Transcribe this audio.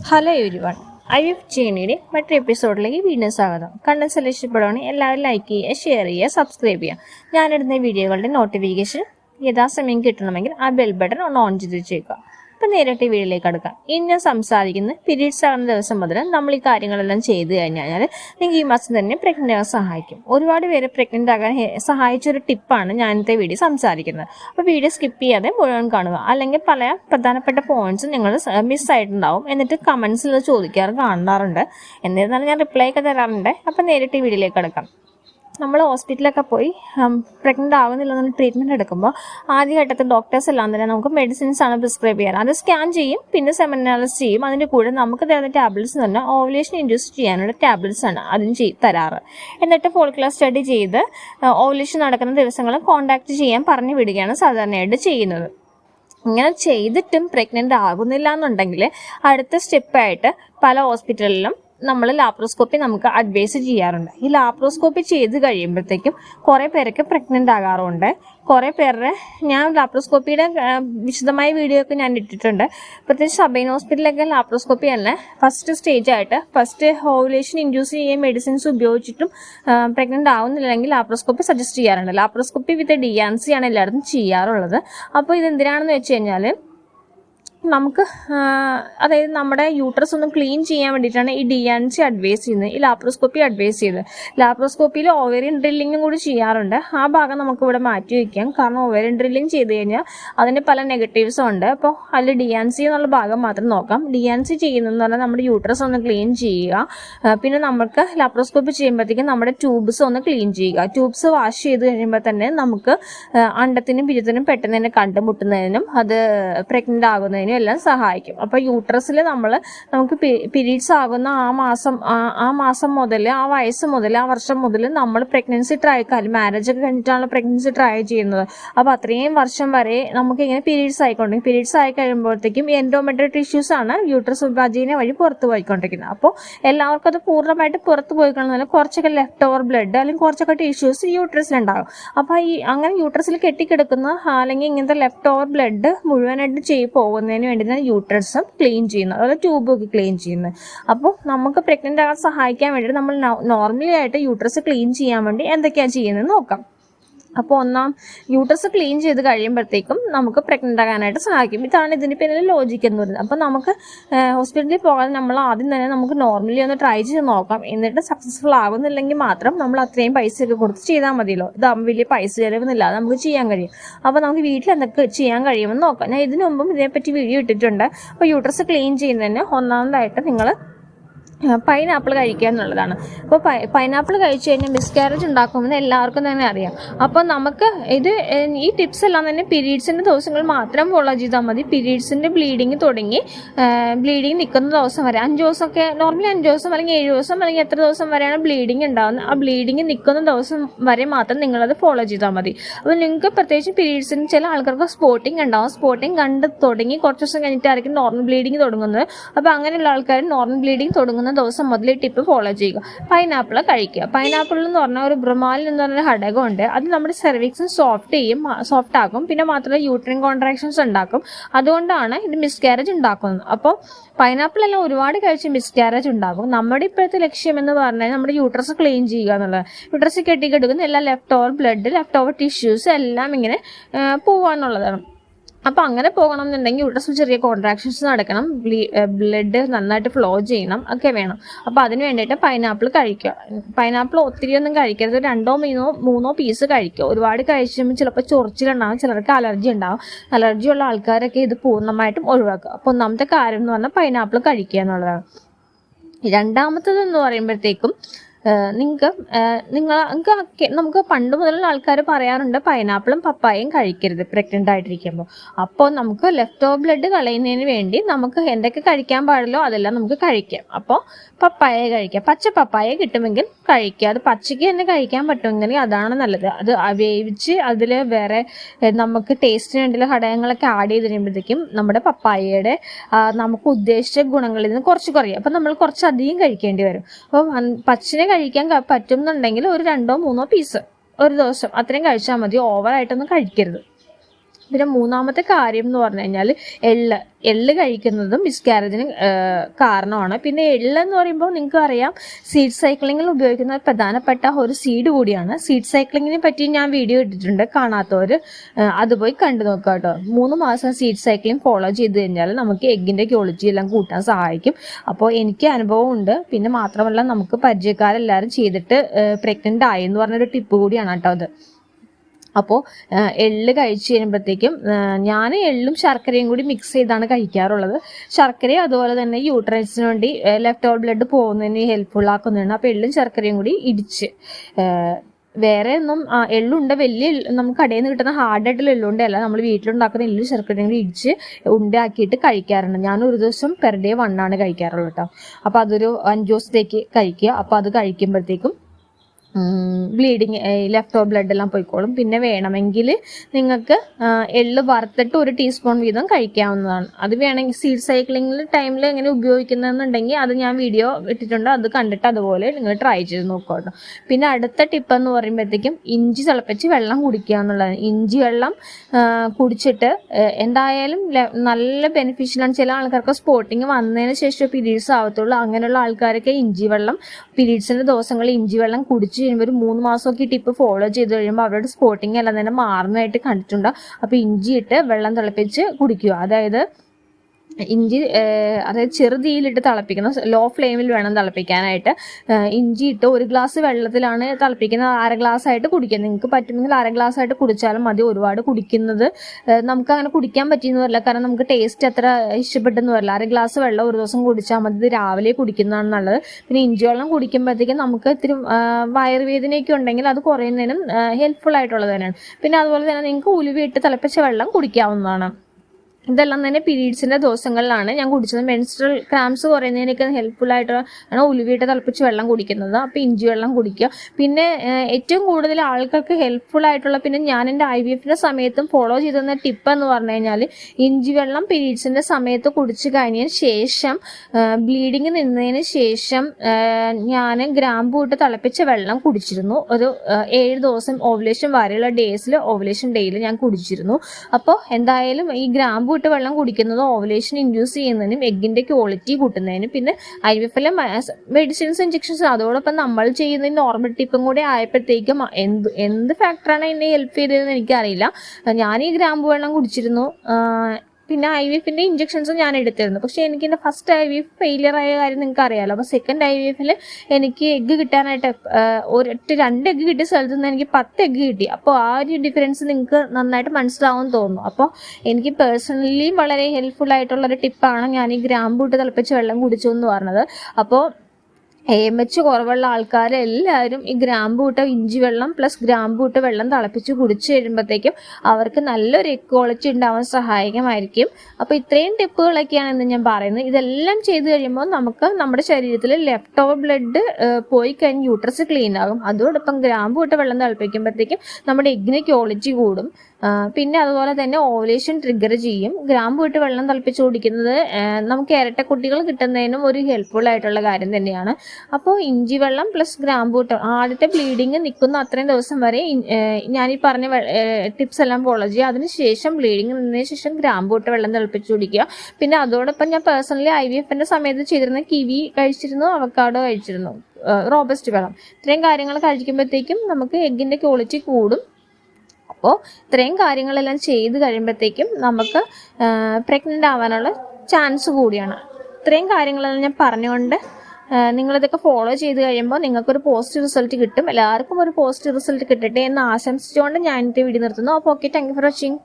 Hello everyone I F ചേണിയുടെ മറ്റൊരു എപ്പിസോഡിലേക്ക് വീണ്ടും സ്വാഗതം. കണ്ടൻസ് ഇഷ്ടപ്പെടുവാണെങ്കിൽ എല്ലാവരും ലൈക്ക് ചെയ്യുക ഷെയർ ചെയ്യുക സബ്സ്ക്രൈബ് ചെയ്യുക. ഞാനിടുന്ന വീഡിയോകളുടെ നോട്ടിഫിക്കേഷൻ യഥാസമയം കിട്ടണമെങ്കിൽ ആ ബെൽ ബട്ടൺ ഒന്ന് ഓൺ ചെയ്ത് വെച്ചേക്കുക. അപ്പം നേരിട്ട് വീഡിയോയിലേക്ക് അടുക്കാം. ഇനി ഞാൻ സംസാരിക്കുന്ന പീരീഡ്സ് ആകുന്ന ദിവസം മുതൽ നമ്മൾ ഈ കാര്യങ്ങളെല്ലാം ചെയ്തു കഴിഞ്ഞാൽ നിങ്ങൾക്ക് ഈ മാസം തന്നെ പ്രഗ്നന്റ് ആകാൻ സഹായിക്കും. ഒരുപാട് പേര് പ്രഗ്നന്റ് ആകാൻ സഹായിച്ച ഒരു ടിപ്പാണ് ഞാൻ ഇന്നത്തെ വീഡിയോ സംസാരിക്കുന്നത്. അപ്പോൾ വീഡിയോ സ്കിപ്പ് ചെയ്യാതെ മുഴുവൻ കാണുക. അല്ലെങ്കിൽ പല പ്രധാനപ്പെട്ട പോയിന്റ്സ് നിങ്ങൾ മിസ്സായിട്ടുണ്ടാവും എന്നിട്ട് കമൻസിൽ ചോദിക്കാറ് കാണാറുണ്ട്. എന്നിരുന്നാലും ഞാൻ റിപ്ലൈ ഒക്കെ തരാറുണ്ട്. അപ്പം നേരിട്ട് വീഡിയോയിലേക്ക് കിടക്കാം നമ്മൾ ഹോസ്പിറ്റലൊക്കെ പോയി പ്രഗ്നന്റ് ആവുന്നില്ലെന്നുള്ള ട്രീറ്റ്മെന്റ് എടുക്കുമ്പോൾ ആദ്യഘട്ടത്തിൽ ഡോക്ടേഴ്സ് എല്ലാം തന്നെ നമുക്ക് മെഡിസിൻസ് ആണ് പ്രിസ്ക്രൈബ് ചെയ്യാറ്. അത് സ്കാൻ ചെയ്യും പിന്നെ സെമിനാലിസ് ചെയ്യും. അതിന്റെ കൂടെ നമുക്ക് തരുന്ന ടാബ്ലറ്റ്സ് പറഞ്ഞാൽ ഓവുലേഷൻ ഇൻഡ്യൂസ് ചെയ്യാനുള്ള ടാബ്ലറ്റ്സ് ആണ് അതും ചെയ് തരാറ്. എന്നിട്ട് ഫോളിക്കുലർ സ്റ്റഡി ചെയ്ത് ഓവുലേഷൻ നടക്കുന്ന ദിവസങ്ങൾ കോൺടാക്ട് ചെയ്യാൻ പറഞ്ഞു വിടുകയാണ് സാധാരണയായിട്ട് ചെയ്യുന്നത്. ഇങ്ങനെ ചെയ്തിട്ടും പ്രഗ്നന്റ് ആകുന്നില്ല എന്നുണ്ടെങ്കിൽ അടുത്ത സ്റ്റെപ്പായിട്ട് പല ഹോസ്പിറ്റലിലും നമ്മൾ ലാപ്രോസ്കോപ്പി നമുക്ക് അഡ്വൈസ് ചെയ്യാറുണ്ട്. ഈ ലാപ്രോസ്കോപ്പി ചെയ്ത് കഴിയുമ്പോഴത്തേക്കും കുറേ പേരൊക്കെ പ്രഗ്നന്റ് ആകാറുണ്ട്. കുറേ പേരുടെ ഞാൻ ലാപ്രോസ്കോപ്പിയുടെ വിശദമായ വീഡിയോ ഒക്കെ ഞാൻ ഇട്ടിട്ടുണ്ട്. പ്രത്യേകിച്ച് സബൈൻ ഹോസ്പിറ്റലിലൊക്കെ ലാപ്രോസ്കോപ്പി തന്നെ ഫസ്റ്റ് സ്റ്റേജ് ആയിട്ട് ഫസ്റ്റ് ഓവുലേഷൻ ഇൻഡ്യൂസ് ചെയ്യാൻ മെഡിസിൻസ് ഉപയോഗിച്ചിട്ടും പ്രഗ്നന്റ് ആവുന്നില്ലെങ്കിൽ ലാപ്രോസ്കോപ്പി സജസ്റ്റ് ചെയ്യാറുണ്ട്. ലാപ്രോസ്കോപ്പി വിത്ത് ഡി ആണ് എല്ലായിടത്തും ചെയ്യാറുള്ളത്. അപ്പോൾ ഇത് എന്തിനാണെന്ന് വെച്ച് കഴിഞ്ഞാൽ നമുക്ക് അതായത് നമ്മുടെ യൂട്രസ് ഒന്ന് ക്ലീൻ ചെയ്യാൻ വേണ്ടിയിട്ടാണ് ഈ ഡി ആൻ സി അഡ്വൈസ് ചെയ്യുന്നത് ഈ ലാപ്രോസ്കോപ്പി അഡ്വൈസ് ചെയ്തത് ലാപ്രോസ്കോപ്പിയിൽ ഓവേറിയൻ ഡ്രില്ലിങ്ങും കൂടി ചെയ്യാറുണ്ട്. ആ ഭാഗം നമുക്ക് ഇവിടെ മാറ്റി വയ്ക്കാം കാരണം ഓവേറിയൻ ഡ്രില്ലിങ് ചെയ്ത് കഴിഞ്ഞാൽ അതിന് പല നെഗറ്റീവ്സും ഉണ്ട്. അപ്പോൾ അതിൽ ഡി ആൻ സി എന്നുള്ള ഭാഗം മാത്രം നോക്കാം. ഡി ആൻ സി ചെയ്യുന്നതെന്ന് പറഞ്ഞാൽ നമ്മുടെ യൂട്രസ് ഒന്ന് ക്ലീൻ ചെയ്യുക. പിന്നെ നമുക്ക് ലാപ്രോസ്കോപ്പി ചെയ്യുമ്പോഴത്തേക്കും നമ്മുടെ ട്യൂബ്സ് ഒന്ന് ക്ലീൻ ചെയ്യുക. ട്യൂബ്സ് വാഷ് ചെയ്ത് കഴിയുമ്പോൾ തന്നെ നമുക്ക് അണ്ടത്തിനും ബിരുദത്തിനും പെട്ടെന്ന് തന്നെ കണ്ടുമുട്ടുന്നതിനും അത് പ്രഗ്നന്റ് ആകുന്നതിനും എല്ലാം സഹായിക്കും. അപ്പോൾ യൂട്രസിൽ നമ്മൾ നമുക്ക് പീരീഡ്സ് ആകുന്ന ആ മാസം ആ- മാസം മുതൽ ആ വയസ്സ് മുതൽ ആ വർഷം മുതൽ നമ്മൾ പ്രഗ്നൻസി ട്രൈ മാരേജ് ഒക്കെ കഴിഞ്ഞിട്ടാണ് പ്രഗ്നൻസി ട്രൈ ചെയ്യുന്നത്. അപ്പോൾ അത്രയും വർഷം വരെ നമുക്ക് ഇങ്ങനെ പീരീഡ്സ് ആയിക്കൊണ്ടിരിക്കും. പീരീഡ്സ് ആയി കഴിയുമ്പോഴത്തേക്കും എൻഡോമെട്രിയൽ ടിഷ്യൂസ് ആണ് യൂട്രസ് വിഭാജീന വഴി പുറത്തു പോയിക്കൊണ്ടിരിക്കുന്നത്. അപ്പോൾ എല്ലാവർക്കും അത് പൂർണമായിട്ട് പുറത്ത് പോയിക്കൊള്ളുന്നില്ല കുറച്ചൊക്കെ ലെഫ്റ്റ് ഓവർ ബ്ലഡ് അല്ലെങ്കിൽ കുറച്ചൊക്കെ ടിഷ്യൂസ് യൂട്രസിലുണ്ടാകും അപ്പോൾ ഈ അങ്ങനെ യൂട്രസിൽ കെട്ടിക്കിടക്കുന്ന അല്ലെങ്കിൽ ഇങ്ങനത്തെ ലെഫ്റ്റ് ഓവർ ബ്ലഡ് മുഴുവനായിട്ട് ചെയ്ത് പോകുന്നതിന് വേണ്ടിയിട്ടാണ് യൂട്രസും ക്ലീൻ ചെയ്യുന്നത് അതുപോലെ ട്യൂബൊക്കെ ക്ലീൻ ചെയ്യുന്നത് അപ്പോൾ നമുക്ക് പ്രഗ്നന്റ് ആകാൻ സഹായിക്കാൻ വേണ്ടിയിട്ട് നമ്മൾ നോർമലി ആയിട്ട് യൂട്രസ് ക്ലീൻ ചെയ്യാൻ വേണ്ടി എന്തൊക്കെയാണ് ചെയ്യുന്നത് നോക്കാം. അപ്പോൾ ഒന്നാം യൂട്രസ് ക്ലീൻ ചെയ്ത് കഴിയുമ്പോഴത്തേക്കും നമുക്ക് പ്രഗ്നന്റ് ആകാനായിട്ട് സഹായിക്കും ഇതാണ് ഇതിന്റെ പിന്നിൽ ലോജിക്ക് എന്ന് പറയുന്നത്. അപ്പോൾ നമുക്ക് ഹോസ്പിറ്റലിൽ പോകാതെ നമ്മൾ ആദ്യം തന്നെ നമുക്ക് നോർമലി ഒന്ന് ട്രൈ ചെയ്ത് നോക്കാം. എന്നിട്ട് സക്സസ്ഫുൾ ആകുന്നില്ലെങ്കിൽ മാത്രം നമ്മൾ അത്രയും പൈസയൊക്കെ കൊടുത്ത് ചെയ്താൽ മതിയല്ലോ. ഇതാകുമ്പോൾ വലിയ പൈസ ചിലവൊന്നുമില്ലാതെ നമുക്ക് ചെയ്യാൻ കഴിയും. അപ്പോൾ നമുക്ക് വീട്ടിൽ എന്തൊക്കെ ചെയ്യാൻ കഴിയുമെന്ന് നോക്കാം. ഞാൻ ഇതിനു മുമ്പും ഇതിനെപ്പറ്റി വീഡിയോ ഇട്ടിട്ടുണ്ട്. അപ്പോൾ യൂട്രസ് ക്ലീൻ ചെയ്യുന്നതിന് ഒന്നാമതായിട്ട് നിങ്ങൾ പൈനാപ്പിൾ കഴിക്കുക എന്നുള്ളതാണ്. അപ്പോൾ പൈനാപ്പിൾ കഴിച്ചു കഴിഞ്ഞാൽ മിസ്കാരേജ് ഉണ്ടാക്കുമെന്ന് എല്ലാവർക്കും തന്നെ അറിയാം. അപ്പോൾ നമുക്ക് ഇത് ഈ ടിപ്സ് എല്ലാം തന്നെ പീരീഡ്സിന്റെ ദിവസങ്ങൾ മാത്രം ഫോളോ ചെയ്താൽ മതി. പീരീഡ്സിന്റെ ബ്ലീഡിങ് തുടങ്ങി ബ്ലീഡിങ് നിൽക്കുന്ന ദിവസം വരെ. അഞ്ച് ദിവസമൊക്കെ നോർമലി അഞ്ച് ദിവസം അല്ലെങ്കിൽ ഏഴ് ദിവസം അല്ലെങ്കിൽ എത്ര ദിവസം വരെയാണ് ബ്ലീഡിങ് ഉണ്ടാകുന്നത് ആ ബ്ലീഡിങ് നിൽക്കുന്ന ദിവസം വരെ മാത്രം നിങ്ങളത് ഫോളോ ചെയ്താൽ മതി. അപ്പോൾ നിങ്ങൾക്ക് പ്രത്യേകിച്ച് പീരീഡ്സിന് ചില ആൾക്കാർക്ക് സ്പോട്ടിങ് ഉണ്ടാവും. സ്പോട്ടിങ് കണ്ട് തുടങ്ങി കുറച്ച് ദിവസം കഴിഞ്ഞിട്ടായിരിക്കും നോർമൽ ബ്ലീഡിങ് തുടങ്ങുന്നത്. അപ്പോൾ അങ്ങനെയുള്ള ആൾക്കാർ നോർമൽ ബ്ലീഡിങ് തുടങ്ങുന്ന ദിവസം മുതൽ ഈ ടിപ്പ് ഫോളോ ചെയ്യുക. പൈനാപ്പിൾ കഴിക്കുക. പൈനാപ്പിൾ എന്ന് പറഞ്ഞാൽ ഒരു ബ്രഹ്മാലിൻ എന്ന് പറഞ്ഞ ഘടകമുണ്ട്. അത് നമ്മുടെ സെർവിക്സും സോഫ്റ്റ് ചെയ്യും സോഫ്റ്റ് ആക്കും. പിന്നെ മാത്രമല്ല യൂട്രിൻ കോൺട്രാക്ഷൻസ് ഉണ്ടാക്കും. അതുകൊണ്ടാണ് ഇത് മിസ്കാരേജ് ഉണ്ടാക്കുന്നത്. അപ്പോൾ പൈനാപ്പിൾ എല്ലാം ഒരുപാട് കഴിച്ച് മിസ്കാരേജ് ഉണ്ടാകും. നമ്മുടെ ഇപ്പോഴത്തെ ലക്ഷ്യം എന്ന് പറഞ്ഞാൽ നമ്മുടെ യൂട്രസ് ക്ലീൻ ചെയ്യുക എന്നുള്ളത്. യൂട്രസ് കെട്ടിക്കെടുക്കുന്ന എല്ലാ left over blood left over tissues എല്ലാം ഇങ്ങനെ പോവാന്നുള്ളതാണ് അപ്പോൾ അങ്ങനെ പോകണം എന്നുണ്ടെങ്കിൽ യൂട്രസിൽ ചെറിയ കോൺട്രാക്ഷൻസ് നടക്കണം. ബ്ലഡ് നന്നായിട്ട് ഫ്ലോ ചെയ്യണം. ഒക്കെ വേണം. അപ്പോൾ അതിന് വേണ്ടിയിട്ട് പൈനാപ്പിൾ കഴിക്കുക. പൈനാപ്പിൾ ഒത്തിരി ഒന്നും കഴിക്കരുത്. രണ്ടോ മൂന്നോ മൂന്നോ പീസ് കഴിക്കുക. ഒരുപാട് കഴിച്ചുമ്പോൾ ചിലപ്പോൾ ചൊറിച്ചിലുണ്ടാവും. ചിലർക്ക് അലർജി ഉണ്ടാവും. അലർജി ഉള്ള ആൾക്കാരൊക്കെ ഇത് പൂർണമായിട്ടും ഒഴിവാക്കുക. അപ്പോൾ ഒന്നാമത്തെ കാര്യം എന്ന് പറഞ്ഞാൽ പൈനാപ്പിൾ കഴിക്കുക എന്നുള്ളതാണ്. രണ്ടാമത്തത് എന്ന് പറയുമ്പോഴത്തേക്കും നിങ്ങൾക്ക് നിങ്ങൾ നിങ്ങൾക്ക് നമുക്ക് പണ്ട് മുതലുള്ള ആൾക്കാർ പറയാറുണ്ട് പൈനാപ്പിളും പപ്പായയും കഴിക്കരുത് പ്രഗ്നന്റ് ആയിട്ടിരിക്കുമ്പോൾ അപ്പോൾ നമുക്ക് ലെഫ്റ്റ് ഓഫ് ബ്ലഡ് കളയുന്നതിന് വേണ്ടി നമുക്ക് എന്തൊക്കെ കഴിക്കാൻ പാടില്ലോ അതെല്ലാം നമുക്ക് കഴിക്കാം. അപ്പോൾ പപ്പായ കഴിക്കാം. പച്ച പപ്പായ കിട്ടുമെങ്കിൽ കഴിക്കുക. അത് പച്ചയ്ക്ക് തന്നെ കഴിക്കാൻ പറ്റുമെങ്കിൽ അതാണ് നല്ലത്. അത് വേവിച്ച് അതിൽ വേറെ നമുക്ക് ടേസ്റ്റിന് വേണ്ടിയുള്ള ഘടകങ്ങളൊക്കെ ആഡ് ചെയ്ത് കഴിയുമ്പോഴത്തേക്കും നമ്മുടെ പപ്പായയുടെ നമുക്ക് ഉദ്ദേശിച്ച ഗുണങ്ങളിൽ നിന്ന് കുറച്ച് കുറയും. അപ്പം നമ്മൾ കുറച്ച് അധികം കഴിക്കേണ്ടി വരും. അപ്പം പച്ചിനെ കഴിക്കാൻ പറ്റുന്നുണ്ടെങ്കിൽ ഒരു രണ്ടോ മൂന്നോ പീസ് ഒരു ദിവസം. അത്രയും കഴിച്ചാൽ മതി. ഓവറായിട്ടൊന്നും കഴിക്കരുത്. പിന്നെ മൂന്നാമത്തെ കാര്യം എന്ന് പറഞ്ഞു കഴിഞ്ഞാൽ എള്ള്. എള്ള് കഴിക്കുന്നതും മിസ്കാരേജിന് കാരണമാണ്. പിന്നെ എള്ള് എന്ന് പറയുമ്പോൾ നിങ്ങൾക്ക് അറിയാം സീഡ് സൈക്ലിങ്ങിൽ ഉപയോഗിക്കുന്ന പ്രധാനപ്പെട്ട ഒരു സീഡ് കൂടിയാണ്. സീഡ് സൈക്ലിങ്ങിനെ പറ്റി ഞാൻ വീഡിയോ ഇട്ടിട്ടുണ്ട് കാണാത്തവർ അത് പോയി കണ്ടു നോക്കുക കേട്ടോ. മൂന്ന് മാസം സീഡ് സൈക്ലിംഗ് ഫോളോ ചെയ്ത് കഴിഞ്ഞാൽ നമുക്ക് എഗ്ഗിന്റെ ക്വാളിറ്റി എല്ലാം കൂട്ടാൻ സഹായിക്കും. അപ്പോൾ എനിക്ക് അനുഭവം ഉണ്ട് പിന്നെ മാത്രമല്ല നമുക്ക് പരിചയക്കാരെല്ലാവരും ചെയ്തിട്ട് പ്രഗ്നന്റ് ആയി എന്ന് പറഞ്ഞൊരു ടിപ്പ് കൂടിയാണ് കേട്ടോ അത്. അപ്പോൾ എള്ള് കഴിച്ച് കഴിയുമ്പോഴത്തേക്കും ഞാൻ എള്ളും ശർക്കരയും കൂടി മിക്സ് ചെയ്താണ് കഴിക്കാറുള്ളത്. ശർക്കരയും അതുപോലെ തന്നെ യൂട്രൈൻസിന് വേണ്ടി ലെഫ്റ്റ് ഓൾ ബ്ലഡ് പോകുന്നതിന് ഹെൽപ്ഫുൾ ആക്കുന്നതാണ്. അപ്പോൾ എള്ളും ശർക്കരയും കൂടി ഇടിച്ച് വേറെ ഒന്നും എള്ളുണ്ട്. വലിയ നമുക്ക് കടയിൽ നിന്ന് കിട്ടുന്ന ഹാർഡായിട്ടുള്ള ആയിട്ടുള്ള എള്ളുണ്ട. അല്ല നമ്മൾ വീട്ടിലുണ്ടാക്കുന്ന എള്ളും ശർക്കരയും കൂടി ഇടിച്ച് ഉണ്ടാക്കിയിട്ട് കഴിക്കാറുണ്ട്. ഞാൻ ഒരു ദിവസം പെർ ഡേ വണ്ണാണ് കഴിക്കാറുള്ളൂ കേട്ടോ. അപ്പോൾ അതൊരു അഞ്ച് ദിവസത്തേക്ക് കഴിക്കുക. അപ്പോൾ അത് കഴിക്കുമ്പോഴത്തേക്കും ബ്ലീഡിങ് ലെഫ്റ്റ് ഓഫ് ബ്ലഡ് എല്ലാം പോയിക്കോളും. പിന്നെ വേണമെങ്കിൽ നിങ്ങൾക്ക് എള്ള് വറുത്തിട്ട് ഒരു ടീസ്പൂൺ വീതം കഴിക്കാവുന്നതാണ്. അത് വേണമെങ്കിൽ സീഡ് സൈക്ലിംഗ് ടൈമിൽ എങ്ങനെ ഉപയോഗിക്കുന്നതെന്നുണ്ടെങ്കിൽ അത് ഞാൻ വീഡിയോ ഇട്ടിട്ടുണ്ട്. അത് കണ്ടിട്ട് അതുപോലെ നിങ്ങൾ ട്രൈ ചെയ്ത് നോക്കുക പിന്നെ അടുത്ത ടിപ്പ് എന്ന് പറയുമ്പോഴത്തേക്കും ഇഞ്ചി തിളപ്പിച്ച് വെള്ളം കുടിക്കുക എന്നുള്ളതാണ്. ഇഞ്ചി വെള്ളം കുടിച്ചിട്ട് എന്തായാലും നല്ല ബെനിഫിഷ്യലാണ് ചില ആൾക്കാർക്ക് സ്പോട്ടിങ് വന്നതിന് ശേഷം പീരീഡ്സ് ആവത്തുള്ളൂ. അങ്ങനെയുള്ള ആൾക്കാരൊക്കെ ഇഞ്ചി വെള്ളം പീരീഡ്സിന്റെ ദിവസങ്ങളിൽ ഇഞ്ചി വെള്ളം കുടിച്ച് കഴിയുമ്പോൾ ഒരു മൂന്ന് മാസമൊക്കെ ടിപ്പ് ഫോളോ ചെയ്ത് കഴിയുമ്പോൾ അവരുടെ സ്പോട്ടിങ് എല്ലാം തന്നെ മാറുന്നതായിട്ട് കണ്ടിട്ടുണ്ട്. അപ്പോൾ ഇഞ്ചി ഇട്ട് വെള്ളം തിളപ്പിച്ച് കുടിക്കുക. അതായത് ഇഞ്ചി അതായത് ചെറുതീയിലിട്ട് തിളപ്പിക്കണം. ലോ ഫ്ലെയിമിൽ വേണം തിളപ്പിക്കാനായിട്ട്. ഇഞ്ചി ഇട്ട് ഒരു ഗ്ലാസ് വെള്ളത്തിലാണ് തിളപ്പിക്കുന്നത്. അര ഗ്ലാസ് ആയിട്ട് കുടിക്കുക നിങ്ങൾക്ക് പറ്റുമെങ്കിൽ അര ഗ്ലാസ് ആയിട്ട് കുടിച്ചാലും മതി. ഒരുപാട് കുടിക്കുന്നത് നമുക്ക് അങ്ങനെ കുടിക്കാൻ പറ്റിയെന്ന് വരില്ല കാരണം നമുക്ക് ടേസ്റ്റ് അത്ര ഇഷ്ടപ്പെട്ടെന്ന് വരില്ല അര ഗ്ലാസ് വെള്ളം ഒരു ദിവസം കുടിച്ചാൽ മതി. ഇത് രാവിലെ കുടിക്കുന്നതാണ് നല്ലത്. പിന്നെ ഇഞ്ചി വെള്ളം കുടിക്കുമ്പോഴത്തേക്കും നമുക്ക് ഇത്തിരി വയറുവേദനയൊക്കെ ഉണ്ടെങ്കിൽ അത് കുറയുന്നതിനും ഹെൽപ്ഫുൾ ആയിട്ടുള്ളത് തന്നെയാണ്. പിന്നെ അതുപോലെ തന്നെ നിങ്ങൾക്ക് ഉലുവയിട്ട് തിളപ്പിച്ച വെള്ളം കുടിക്കാവുന്നതാണ്. ഇതെല്ലാം തന്നെ പീരീഡ്സിന്റെ ദിവസങ്ങളിലാണ് ഞാൻ കുടിച്ചത്. മെൻസ്ട്രൽ ക്രാംസ് കുറയുന്നതിനൊക്കെ ഹെൽപ്ഫുൾ ആയിട്ട് ആണ് ഉലുവിയിട്ട് തിളപ്പിച്ച് വെള്ളം കുടിക്കുന്നത്. അപ്പൊ ഇഞ്ചി വെള്ളം കുടിക്കുക. പിന്നെ ഏറ്റവും കൂടുതൽ ആൾക്കാർക്ക് ഹെൽപ്ഫുൾ ആയിട്ടുള്ള പിന്നെ ഞാൻ എന്റെ ഐ വി സമയത്തും ഫോളോ ചെയ്തിരുന്ന ടിപ്പ് എന്ന് പറഞ്ഞു കഴിഞ്ഞാൽ ഇഞ്ചി വെള്ളം പീരീഡ്സിന്റെ സമയത്ത് കുടിച്ചു കഴിഞ്ഞതിന് ശേഷം ബ്ലീഡിങ് നിന്നതിന് ശേഷം ഞാൻ ഗ്രാമ്പു ഇട്ട് തിളപ്പിച്ച വെള്ളം കുടിച്ചിരുന്നു. ഒരു ഏഴ് ദിവസം ഓവുലേഷൻ വരെയുള്ള ഡേയ്സിൽ ഓവുലേഷൻ ഡേയിൽ ഞാൻ കുടിച്ചിരുന്നു. അപ്പോൾ എന്തായാലും ഈ ഗ്രാമ്പൂ ഇട്ട് വെള്ളം കുടിക്കുന്നത് ഓവലേഷൻ ഇൻഡ്യൂസ് ചെയ്യുന്നതിനും എഗ്ഗിന്റെ ക്വാളിറ്റി കൂട്ടുന്നതിനും. പിന്നെ എഫിലെ മെഡിസിൻസ് ഇഞ്ചക്ഷൻസ് അതോടൊപ്പം നമ്മൾ ചെയ്യുന്ന നോർമൽ ടിപ്പും കൂടെ ആയപ്പോഴത്തേക്കും എന്ത് എന്ത് ഫാക്ടറാണ് എന്നെ ഹെൽപ്പ് ചെയ്തതെന്ന് എനിക്കറിയില്ല. ഞാൻ ഈ ഗ്രാമ്പു വെള്ളം കുടിച്ചിരുന്നു. പിന്നെ ഐ വി എഫിന്റെ ഇഞ്ചക്ഷൻസ് ഞാൻ എടുത്തിരുന്നു. പക്ഷെ എനിക്ക് എന്റെ first I V F failure ആയ കാര്യം നിങ്ങൾക്ക് അറിയാലോ. അപ്പോൾ സെക്കൻഡ് ഐ വി എഫിൽ എനിക്ക് എഗ്ഗ് കിട്ടാനായിട്ട് ഒരൊറ്റ രണ്ട് എഗ്ഗ് കിട്ടിയ സ്ഥലത്ത് നിന്ന് എനിക്ക് പത്ത് എഗ്ഗ് കിട്ടി. അപ്പോൾ ആ ഒരു ഡിഫറൻസ് നിങ്ങൾക്ക് നന്നായിട്ട് മനസ്സിലാവും തോന്നുന്നു. അപ്പോൾ എനിക്ക് പേഴ്സണലി വളരെ ഹെൽപ്ഫുൾ ആയിട്ടുള്ള ഒരു ടിപ്പാണ് ഞാൻ ഈ ഗ്രാമ്പൂട്ട് തിളപ്പിച്ച് വെള്ളം കുടിച്ചു എന്ന് പറഞ്ഞത്. അപ്പോൾ എം എച്ച് കുറവുള്ള ആൾക്കാരെല്ലാവരും ഈ ഗ്രാമ്പൂട്ട ഇഞ്ചി വെള്ളം പ്ലസ് ഗ്രാമ്പൂട്ട വെള്ളം തിളപ്പിച്ച് കുടിച്ചു കഴിയുമ്പോഴത്തേക്കും അവർക്ക് നല്ലൊരു ഇക്വാളിറ്റി ഉണ്ടാവാൻ സഹായകമായിരിക്കും. അപ്പോൾ ഇത്രയും ടിപ്പുകളൊക്കെയാണ് ഇന്ന് ഞാൻ പറയുന്നത്. ഇതെല്ലാം ചെയ്ത് കഴിയുമ്പോൾ നമുക്ക് നമ്മുടെ ശരീരത്തിൽ ലെഫ്റ്റ് ഓവർ ബ്ലഡ് പോയി കഴിഞ്ഞ് യൂട്രസ് ക്ലീൻ ആകും. അതോടൊപ്പം ഗ്രാമ്പൂട്ട വെള്ളം തിളപ്പിക്കുമ്പോഴത്തേക്കും നമ്മുടെ എഗ്നി ക്വാളിറ്റി കൂടും. പിന്നെ അതുപോലെ തന്നെ ഓവലേഷൻ ട്രിഗർ ചെയ്യും. ഗ്രാമ്പു ഇട്ട് വെള്ളം തിളപ്പിച്ച് കുടിക്കുന്നത് നമുക്ക് ഇരട്ട കുട്ടികൾ കിട്ടുന്നതിനും ഒരു ഹെൽപ്ഫുൾ ആയിട്ടുള്ള കാര്യം തന്നെയാണ്. അപ്പോൾ ഇഞ്ചി വെള്ളം പ്ലസ് ഗ്രാമ്പു ആദ്യത്തെ ബ്ലീഡിങ് നിൽക്കുന്ന അത്രയും ദിവസം വരെ ഞാൻ ഈ പറഞ്ഞ ടിപ്സ് എല്ലാം ഫോളോ ചെയ്യുക. അതിനുശേഷം ബ്ലീഡിങ് നിന്നതിന് ശേഷം ഗ്രാമ്പു ഇട്ട് വെള്ളം തിളപ്പിച്ച് കുടിക്കുക. പിന്നെ അതോടൊപ്പം ഞാൻ പേഴ്സണലി ഐ വി എഫിന്റെ സമയത്ത് ചെയ്തിരുന്ന കിവി കഴിച്ചിരുന്നു അവക്കാഡോ കഴിച്ചിരുന്നു റോബസ്റ്റ് വെള്ളം. ഇത്രയും കാര്യങ്ങൾ കഴിക്കുമ്പോഴത്തേക്കും നമുക്ക് എഗ്ഗിന്റെ ക്വാളിറ്റി കൂടും. അപ്പോൾ ഇത്രയും കാര്യങ്ങളെല്ലാം ചെയ്ത് കഴിയുമ്പോഴത്തേക്കും നമുക്ക് പ്രഗ്നന്റ് ആവാനുള്ള ചാൻസ് കൂടിയാണ്. ഇത്രയും കാര്യങ്ങളെല്ലാം ഞാൻ പറഞ്ഞുകൊണ്ട് നിങ്ങളിതൊക്കെ ഫോളോ ചെയ്ത് കഴിയുമ്പോൾ നിങ്ങൾക്കൊരു പോസിറ്റീവ് റിസൾട്ട് കിട്ടും. എല്ലാവർക്കും ഒരു പോസിറ്റീവ് റിസൾട്ട് കിട്ടട്ടെ എന്ന് ആശംസിച്ചുകൊണ്ട് ഞാൻ ഇത് വീഡിയോ നിർത്തുന്നു. അപ്പോൾ okay thank you for watching